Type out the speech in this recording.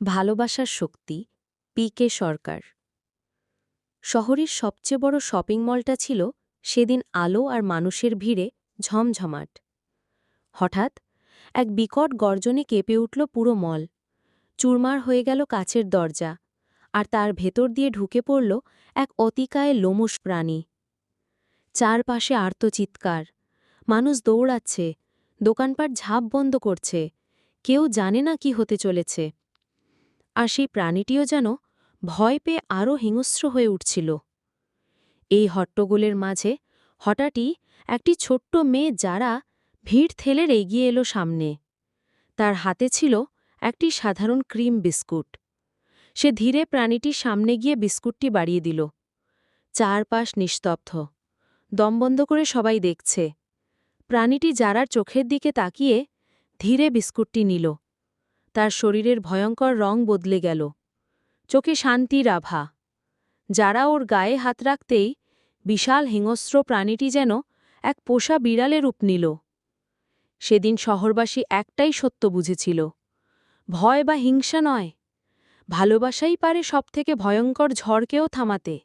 ভালোবাসার শক্তি, P K সরকার। শহরের সবচেয়ে বড় শপিং মলটা ছিল সেদিন আলো আর মানুষের ভিড়ে ঝমঝমাট। হঠাৎ এক বিকট গর্জনে কেঁপে উঠল পুরো মল। চুরমার হয়ে গেল কাচের দরজা আর তার ভেতর দিয়ে ঢুকে পড়ল এক অতিকায় লোমুষ প্রাণী। চারপাশে আর্তচিৎকার, মানুষ দৌড়াচ্ছে, দোকানপাট ঝাঁপ বন্ধ করছে, কেউ জানে না কি হতে চলেছে। আর সেই প্রাণীটিও যেন ভয় পেয়ে আরও হিংস্র হয়ে উঠছিল। এই হট্টগোলের মাঝে হঠাৎই একটি ছোট্ট মেয়ে যারা ভিড় ঠেলে এগিয়ে এলো সামনে। তার হাতে ছিল একটি সাধারণ ক্রিম বিস্কুট। সে ধীরে প্রাণীটির সামনে গিয়ে বিস্কুটটি বাড়িয়ে দিল। চারপাশ নিস্তব্ধ। দমবন্ধ করে সবাই দেখছে। প্রাণীটি যারার চোখের দিকে তাকিয়ে ধীরে বিস্কুটটি নিল। তার শরীরের ভয়ঙ্কর রং বদলে গেল। চোখে শান্তির আভা যারা ওর গায়ে হাত রাখতেই বিশাল হিংস্র প্রাণীটি যেন এক পোষা বিড়ালে রূপ নিল। সেদিন শহরবাসী একটাই সত্য বুঝেছিল। ভয় বা হিংসা নয়। ভালোবাসাই পারে সবথেকে ভয়ঙ্কর ঝড়কেও থামাতে।